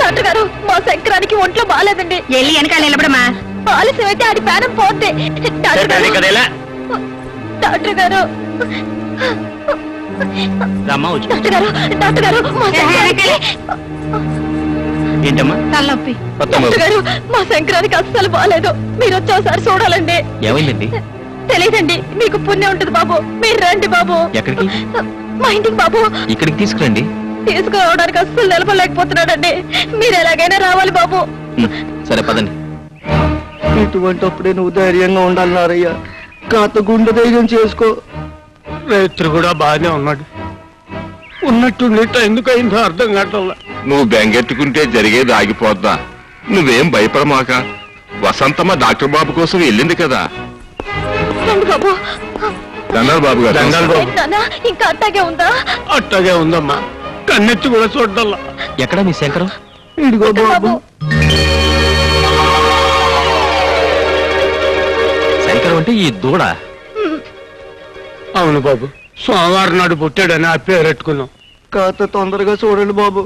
Doctor గారు మా శంకరానికి ఒంట్లో బాగాలేదండి వెళ్ళి వెనకాల నిలబడమ్మా. ఆలస్యం అయితే ఆడి ప్రాణం పోతే డాక్టర్ గారు డాక్టర్ గారు డాక్టర్ గారు డాక్టర్ గారు మా శంకరానికి ఏంటమ్మా? తలనొప్పి. గారు మా శంకరానికి అస్సలు బాగాలేదు మీరు వచ్చి ఒకసారి చూడాలండి. ఏమైందండి? తెలియదండి మీకు పుణ్యం ఉంటుంది బాబు. మీరు రండి బాబు. ఎక్కడికి? మా ఇంటికి బాబు. ఇక్కడికి తీసుకురండి. తీసుకురావడానికి అస్సలు నిలబడలేకపోతున్నాడండి. మీరు ఎలాగైనా రావాలి బాబు. సరే పదండి. ఇటువంటప్పుడే నువ్వు ధైర్యంగా ఉండాలి నారయ్య. కాత గుండె ధైర్యం చేసుకో. రైతు కూడా బాగానే ఉన్నాడు. ఉన్నట్టుండి ఎందుకు అయిందో అర్థం కావట్లా. నువ్వు బెంగెట్టుకుంటే జరిగేది ఆగిపోద్దా? నువ్వేం భయపడమాక? వసంతమ్మ డాక్టర్ బాబు కోసం వెళ్ళింది కదా. దండాలు బాబు గారు. దండాలు బాబు. నాన్న ఇంకా అట్టాగే ఉందా? అట్టగే ఉందమ్మా. కన్నెత్తి కూడా చూడాల ఎక్కడ మీ శంకరం? ఇదిగో బాబు. శంకరం అంటే ఈ దూడ. అవును బాబు. సోమవారం నాడు పుట్టాడని ఆ పేరు పెట్టుకున్నాం కాత తొందరగా చూడండి బాబు.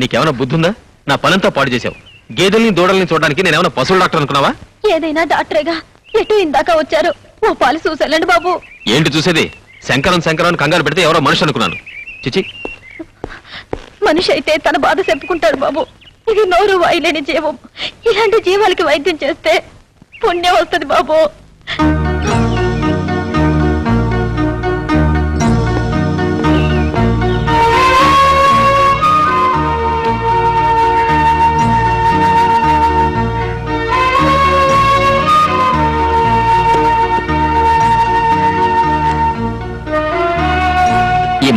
నీకేమైనా బుద్ధి ఉందా నా పనంతా పాడు చేసావు గేదెల్ని దూడల్ని చూడడానికి నేనేమైనా పశువుల డాక్టర్ అనుకున్నావా? ఏదైనా డాక్టరేగా. ఎటు ఇందాక వచ్చారు? ఓ పాలు చూసెళ్ళండి బాబు. ఏంటి చూసేది? శంకరం శంకరం కంగారు పెడితే ఎవరో మనిషి అనుకున్నాను. చిచి. మనిషి అయితే తన బాధ చెప్పుకుంటాడు బాబు. ఇది నోరు వాయలేని జీవం. ఇలాంటి జీవాలకి వైద్యం చేస్తే పుణ్యం వస్తుంది బాబు.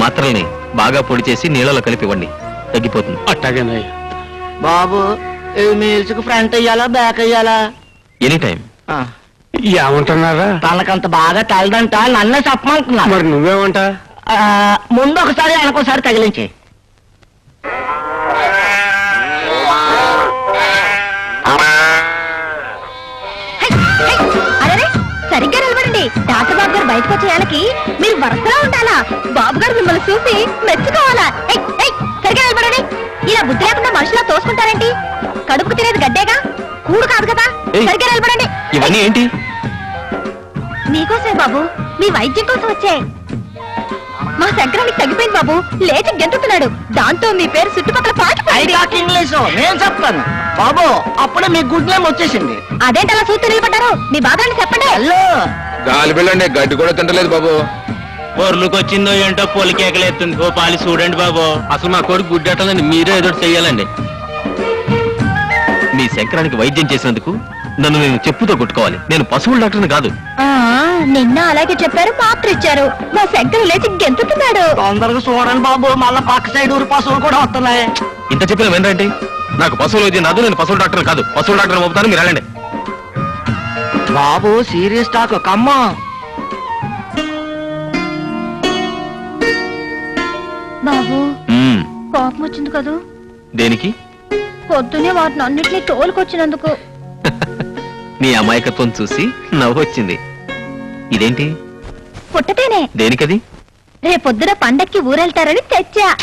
మాత్రల్ని బాగా పొడి చేసి నీళ్ళలో కలిపి ఇవ్వండి. తగ్గిపోతుంది. అట్టగేనయ్యా బాబు మీల్స్కి ఫ్రంట్ అయ్యాలా బ్యాక్ అయ్యాలా? ఎనీ టైం ఏమంటున్నారా? తనకంత బాగా తలదంట నన్నే చెప్పమంటున్నా. మరి నువ్వేమంటా? ముందు ఒకసారి వెనకోసారి తగిలించి ఇవన్నీ ఏంటి? మీకోసమే బాబు మీ వైద్యం కోసం వచ్చే. మా శంకరానికి తగ్గిపోయింది బాబు లేచి గెంతుతున్నాడు. దాంతో మీ పేరు చుట్టుపక్కల ఇంగ్లీష్ నేను చెప్తాను. బాబు అప్పుడే మీ గుడ్ నేమ్ వచ్చేసింది. అదేంటి అలా చూస్తూ నిలబడ్డారు? మీ బాధని చెప్పండి. హలో. గాలి వెళ్ళండి గడ్డి కూడా తింటలేదు బాబు. పొర్లుకు వచ్చిందో ఏంటో పొలికేకలేస్తుంది. ఓ పాలి చూడండి బాబు. అసలు మా కొడుకు గుడ్డటలని మీరే ఏదో చెయ్యాలండి. మీ శంకరానికి వైద్యం చేసినందుకు నన్ను నేను చెప్పుతో కొట్టుకోవాలి. నేను పశువుల డాక్టర్ని కాదు. ఆ నిన్న అలాగే చెప్పారు మాత్ర ఇచ్చారు మా శంకర్ లేచి గెంతుతున్నాడు. తొందరగా చూడండి బాబు మళ్ళా పక్క సైడ్ ఊరు పశువులు కూడా వస్తున్నాయి. ఇంత చెప్పిన వినరండి నాకు పశువుల వైద్యం రాదు నేను పశువుల డాక్టర్ కాదు. పశువుల డాక్టర్ పంపుతాను మీరు వెళ్ళండి. బాబు సీరియస్ టాక్ కమ్మ. బాబు. కోపం వచ్చింది కదూ? దేనికి? పొద్దునే వాటిని అన్నిటినీ తోలుకొచ్చినందుకు. నీ అమాయకత్వం చూసి నవ్వు వచ్చింది ఇదేంటి? పుట్టతేనే దేనికది? రేపొద్దున పండక్కి ఊరెళ్తారని తెచ్చా.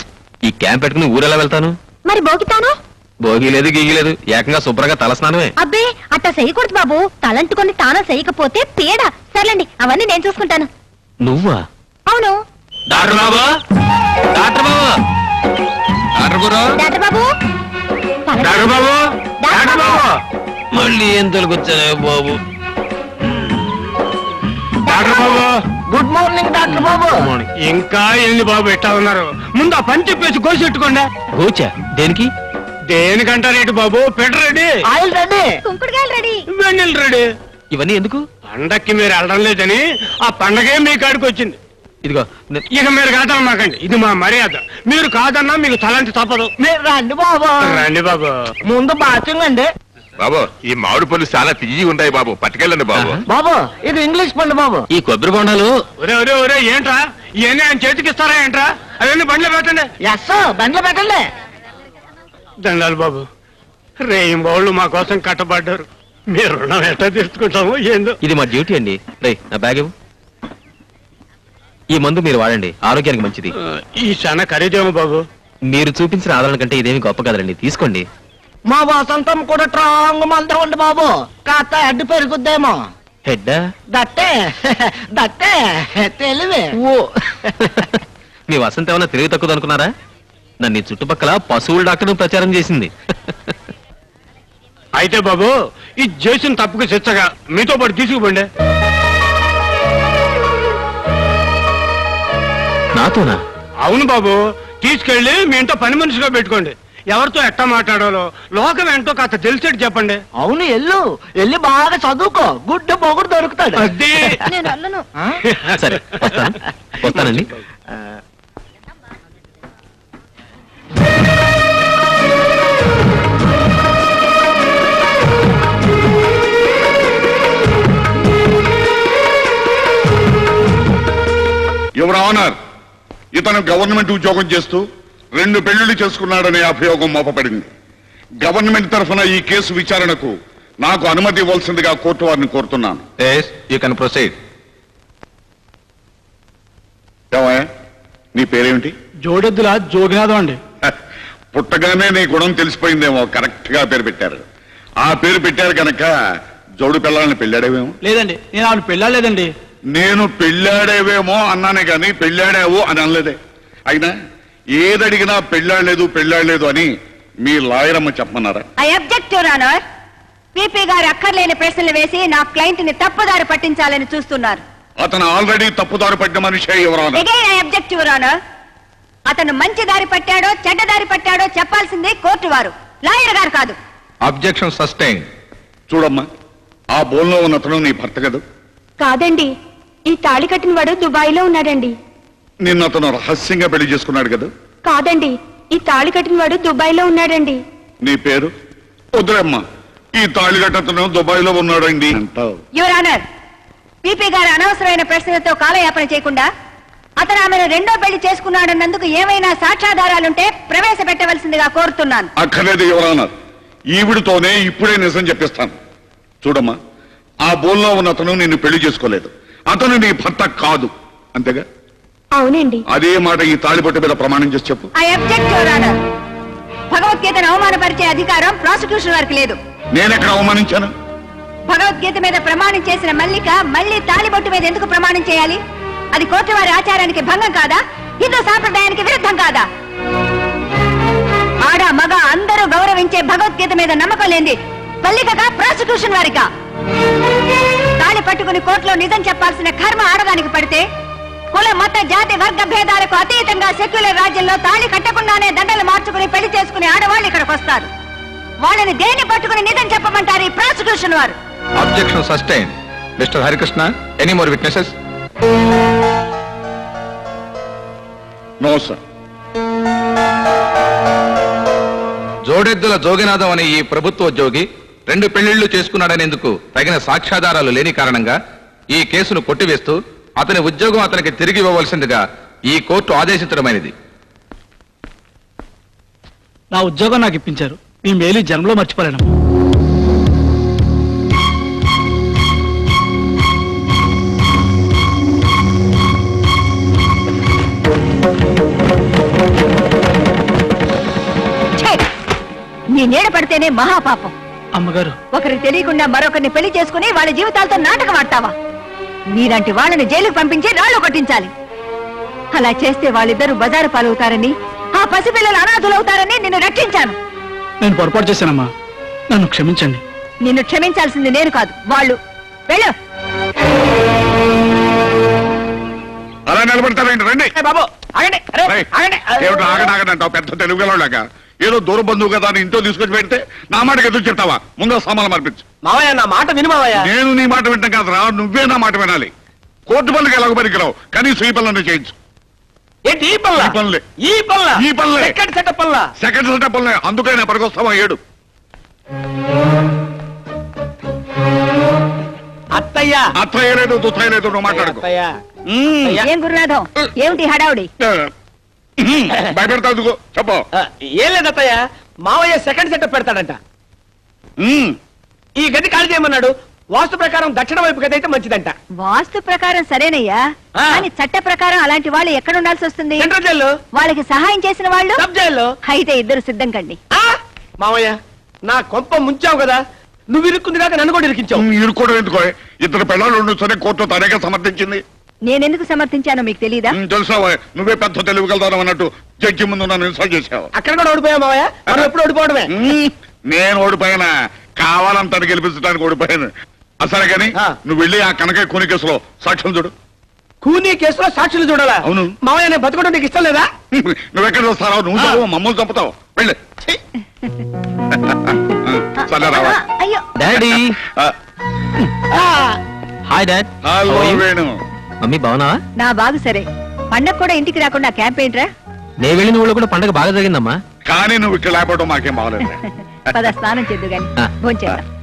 ఈ క్యాంప్ పెట్టుకుని ఊరెలా వెళ్తాను? మరి బోగితాను భోగి లేదు గీగి లేదు. ఏకంగా శుభ్రంగా తలస్నానమే. అబ్బే అట్టా చేయకూడదు బాబు. తలంటుకొని తాను చేయకపోతే పీడ. సర్లేండి అవన్నీ నేను చూసుకుంటాను. నువ్వా? అవును. డాక్టర్ బాబు? డాక్టర్ బాబు? డాక్టర్ గురు? డాక్టర్ బాబు పలక- డాక్టర్ బాబు? డాక్టర్ బాబు? మళ్ళీ ఏం తొలగొచ్చానే బాబు? డాక్టర్ బాబు. గుడ్ మార్నింగ్ డాక్టర్ బాబు. ఇంకా ఎన్ని బాబు ఎట్టా ఉన్నారు? ముందు ఆ పని చెప్పేసి కోసెట్టుకోండి గోచా? దేనికి? దేనికంటారేంటి బాబు? పెట్ట రెడీ. Oil ready. వెన్నెల రెడీ. ఇవన్నీ ఎందుకు? పండక్కి మీరు వెళ్ళడం లేదని ఆ పండగే మీ కాడికి వచ్చింది. ఇదిగో ఇక మీరు కాదన్నమాకండి ఇది మా మర్యాద. మీరు కాదన్నా మీకు తలంటి తప్పదు. మీరు రండి బాబు. రండి బాబు. ముందు బాత్రూమ్ అండి. బాబు ఈ మామిడి పళ్ళు చాలా తియ్యి ఉంటాయి బాబు. పట్టుకెళ్ళండి బాబు. బాబు ఇది ఇంగ్లీష్ పండు బాబు. ఈ కొబ్బరి బొండాలు ఒరే ఒరే ఒరే ఏంట్రా? ఇవన్నీ ఆయన చేతికి ఇస్తారా ఏంట్రా? అవన్నీ బండ్లో పెట్టండి. ఎస్ బండ్లో పెట్టండి. దండాలు బాబు రేయింబోళ్ళు మా కోసం కట్టబడ్డారు. మీరు రుణం ఎట్లా తీసుకుంటామో ఏందో. ఇది మా డ్యూటీ అండి. రే నా బ్యాగ్ ఇవ్వు. ఈ మందు మీరు వాడండి. ఆరోగ్యానికి మంచిది. ఈ చాలా ఖరీదేమో బాబు. మీరు చూపించిన ఆదరణ కంటే ఇదేమి గొప్ప కదండి తీసుకోండి. మా వసంతం కూడా స్ట్రాంగ్ మందే ఉంది బాబు. కాస్త అడ్డు పెరుగుద్దేమో. హెడ్ దట్టే. దట్టే. తెలివే. ఓ. మీ వసంత ఏమైనా తెలివి తక్కువ అనుకున్నారా? నన్ను ఈ చుట్టుపక్కల పశువుల డాక్టర్ ప్రచారం చేసింది. అయితే బాబు ఈ చేసిన తప్పుకు శిక్షగా మీతో పాటు తీసుకుపోండి. నాతోనా? అవును బాబు తీసుకెళ్ళి మీ ఇంట్లో పని మనిషిగా పెట్టుకోండి. ఎవరితో ఎట్టా మాట్లాడాలో? లోకం ఏంటో కాస్త తెలిసేట్టు చెప్పండి. అవును ఎల్లు. ఎల్లి బాగా చదువుకో. గుడ్డు పొగుడు దొరుకుతాడు. అదే. నేను అల్లను ఆ? సరే వస్తాను. వస్తానండి. యువర్ ఆనర్ ఇతను గవర్నమెంట్ ఉద్యోగం చేస్తూ రెండు పెళ్ళిళ్ళు చేసుకున్నాడనే అభియోగం మోపబడింది. గవర్నమెంట్ తరఫున ఈ కేసు విచారణకు నాకు అనుమతి ఇవ్వాల్సిందిగా కోర్టు వారిని కోరుతున్నాను. యూ కెన్ ప్రొసీడ్ ఏమయ్య నీ పేరేమిటి? జోడెద్దుల జోగినాథం అండి. పుట్టగానే నీ గుణం తెలిసిపోయిందేమో కరెక్ట్గా పేరు పెట్టారు. ఆ పేరు పెట్టారు కనుక జోడు పిల్లల్ని పెళ్ళాడేవేమో? లేదండి నేను ఆవిడ పెళ్ళాలేదండి నేను పెళ్ళాడేవేమో అన్నానే గాని పెళ్ళాడావు అని అనలేదే. అయినా ఏదడిగినా పెళ్ళాడలేదు పెళ్ళాడలేదు అని మీ లాయరమ్మ చెప్పమన్నారా? I object your honour PP గారు అక్కర్లేని ప్రశ్నలు వేసి నా క్లయింట్ని తప్పుదారి పట్టించాలని చూస్తున్నారు. అతను ఆల్రెడీ తప్పుదారి పట్టిన మనిషే ఎవరాను again I object your honour అతను మంచి దారి పట్టాడో చెడ్డ దారి పట్టాడో చెప్పాల్సింది కోర్టు వారు. లాయర్ గారు కాదు. అబ్జెక్షన్ సస్టైన్ చూడమ్మా ఆ బోన్లో ఉన్న అతను నీ భర్త కదా? కాదండి ఈ తాళి కట్టిన వాడు దుబాయ్లో ఉన్నాడండి. నిన్ను అతను రహస్యంగా పెళ్ళి చేసుకున్నాడు కదా. కాదండి ఈ తాళి కట్టిన వాడు దుబాయ్లో ఉన్నాడండి. నీ పేరు? వద్దులేమ్మా ఈ తాళిగట్టతను దుబాయ్లో ఉన్నాడండి. అంటావు. యువర్ ఆనర్ పీపీ గారు అనవసరమైన ప్రశ్నలతో కాలయాపన చేయకుండా అతను ఆమెను రెండో పెళ్ళి చేసుకున్నాడన్నందుకు ఏమైనా సాక్ష్యాధారాలుంటే ప్రవేశపెట్టవలసిందిగా కోరుతున్నాను. అక్కర్లేదు ఎవరన్నారు ఈవిడితోనే ఇప్పుడే నిజం చెప్పిస్తాను. చూడమ్మా ఆ బోన్లో ఉన్న అతను నిన్ను పెళ్ళి చేసుకోలేదు. అతను నీ భర్త కాదు. అంతేగా? అవునండి. అదే మాట ఈ తాళిపట్టు మీద ప్రమాణం చేసి చెప్పు. ఐ అబ్జెక్ట్ యువర్ ఆనర్ భగవద్గీతను అవమానపరిచే అధికారం ప్రాసిక్యూషన్ వారికి లేదు. నేనెక్కడ అవమానించాను? భగవద్గీత మీద ప్రమాణం చేసిన మల్లిక మళ్ళీ తాలిబొట్టు మీద ఎందుకు ప్రమాణం చేయాలి? అది కోర్టు వారి ఆచారానికి భంగం కాదా? హిందూ సాంప్రదాయానికి విరుద్ధం కాదా? ఆడ మగ అందరూ గౌరవించే భగవద్గీత మీద నమ్మకం లేంది మల్లికగా ప్రాసిక్యూషన్ వారికా? తాళి పట్టుకుని కోర్టులో నిజం చెప్పాల్సిన కర్మ ఆడదానికి పడితే కుల మత జాతి వర్గ భేదాలకు అతీతంగా సెక్యులర్ రాజ్యంలో తాళి కట్టకుండానే దండలు మార్చుకుని పెళ్ళి చేసుకునే ఆడవాళ్ళు ఇక్కడికి వస్తారు. వాళ్ళని దేన్ని పట్టుకుని నిజం చెప్పమంటారు ఈ ప్రాసిక్యూషన్ వారు? Objection sustain mister Harikrishna any more witnesses no sir జోడెద్దుల Joginatham అనే ఈ ప్రభుత్వ ఉద్యోగి రెండు పెళ్ళిళ్ళు చేసుకున్నాడనేందుకు తగిన సాక్ష్యాధారాలు లేని కారణంగా ఈ కేసును కొట్టివేస్తూ అతని ఉద్యోగం అతనికి తిరిగి ఇవ్వవలసిందిగా ఈ కోర్టు ఆదేశించడమైనది. నా ఉద్యోగం నాకు ఇప్పించారు. మీ మేలు జన్మలో మర్చిపోలేను! నీ నీడ పడితేనే మహాపాపం. అమ్మగారు. ఒకరికి తెలియకుండా మరొకరిని పెళ్ళి చేసుకుని వాళ్ళ జీవితాలతో నాటకం ఆడతావా? నీలాంటి వాళ్ళని జైలుకు పంపించి రాళ్ళు కొట్టించాలి. అలా చేస్తే వాళ్ళిద్దరూ బజారు పాలవుతారని ఆ పసిపిల్లలు అనాథులవుతారని నిన్ను రక్షించాను. నేను పొరపాటు చేశానమ్మా. నన్ను క్షమించండి. నిన్ను క్షమించాల్సింది నేను కాదు వాళ్ళు. వెళ్ళు. అలా నిలబడతారండి రండి. బాబు ఆగండి. అరే, రేయ్, ఆగండి. ఏమిటి ఆగడాగనంటావు పెద్ద తెలుగులోలాగా ఏదో దూర బంధువు కదా అని ఇంట్లో తీసుకొచ్చి పెడితే నా మాటకి ఎదురు చెప్తావా? ముందు సామాన్లు మార్పించు. మావయ్య నా మాట విను మావయ్య. నేను నీ మాట వింటాం కాదురా నువ్వే నా మాట వినాలి. కోర్టు పనులకు ఎలాగ పనికిరావు కనీసం ఈ పనులను చేయించు. ఏంటి ఈ పల్ల ఈ పనులే. ఈ పల్ల ఈ. సెకండ్ సెటప్ పల్ల సెకండ్ సెటప్ పనులే. అందుకైనా పనికొస్తావా ఏడు? అత్తయ్య. అత్త లేదు దుత్త లేదు నువ్వు మాట్లాడుకో. అత్తయ్య. మ్మ్. ఏం గురునాథం? ఏమిటి హడావుడి? మ్మ్. భయపెడతా అందుకో చెప్పు. ఆ, ఏం లేదు అత్తయ్య. మావయ్య సెకండ్ సెటప్ పెడతాడంట. మ్మ్. ఈ గది ఖాళీ చేయమన్నాడు. వాస్తు ప్రకారం దక్షిణ వైపు గది అయితే మంచిదంట. వాస్తు ప్రకారం సరేనయ్యా. ఆ. కానీ చట్ట ప్రకారం అలాంటి వాళ్ళు ఎక్కడ ఉండాల్సి వస్తుంది? సెంట్రల్ జైల్లో. వాళ్ళకి సహాయం చేసిన వాళ్ళు? సబ్ జైల్లో. అయితే ఇద్దరు సిద్ధం కండి. ఆ! మావయ్య నా కొంప ముంచావు కదా. నువ్వు ఇరుక్కుంది కాక నన్ను కూడా ఇరికించావు. ఇరుకోవడం ఎందుకో? ఇద్దరు పిల్లలు ఉండు సరే కోర్టు తనేగా సమర్థించింది. నేనెందుకు సమర్థించానో మీకు తెలీదా? ఉమ్, తెలుసావా నువ్వే పెద్ద తెలివిగలుగుతావు అన్నట్టు జడ్జి ముందు నన్ను ఇన్సల్ట్ చేసావు. అక్కడ కూడా ఓడిపోయావు మావయ్య. మనం ఎప్పుడు ఓడిపోవడమే. ఉమ్, నేను ఓడిపోయినా? కావాలంత గెలిపించడానికి ఓడిపోయాను. అసలు కానీ ఆ. నువ్వు వెళ్ళి ఆ కనకయ్య కూని కేసులో సాక్ష్యం చూడు. కూనీ కేసులో సాక్షులు చూడాలా? అవును. మావయ్య నేను బతకడం నీకు ఇష్టం లేదా? నువ్వెక్కడ వస్తావు నువ్వు ఆ. చదువు మమ్మల్ని చంపుతావు. వెళ్ళి! సరే రావా. ఆ, అయ్యో. డాడీ. ఆ, ఆ! Hi dad hello Venu. Mummy బాగున్నావా? నా బాగు సరే. పండగ కూడా ఇంటికి రాకుండా క్యాంప్ ఏంట్రా? నే వెళ్ళిన ఊళ్ళో కూడా పండగ బాగా జరిగిందమ్మా. కానీ నువ్వు ఇక్కడ లేకపోవడం మాకేం బాగలేదు. పద స్నానం చేద్దు గాని. భోంచేద్దాం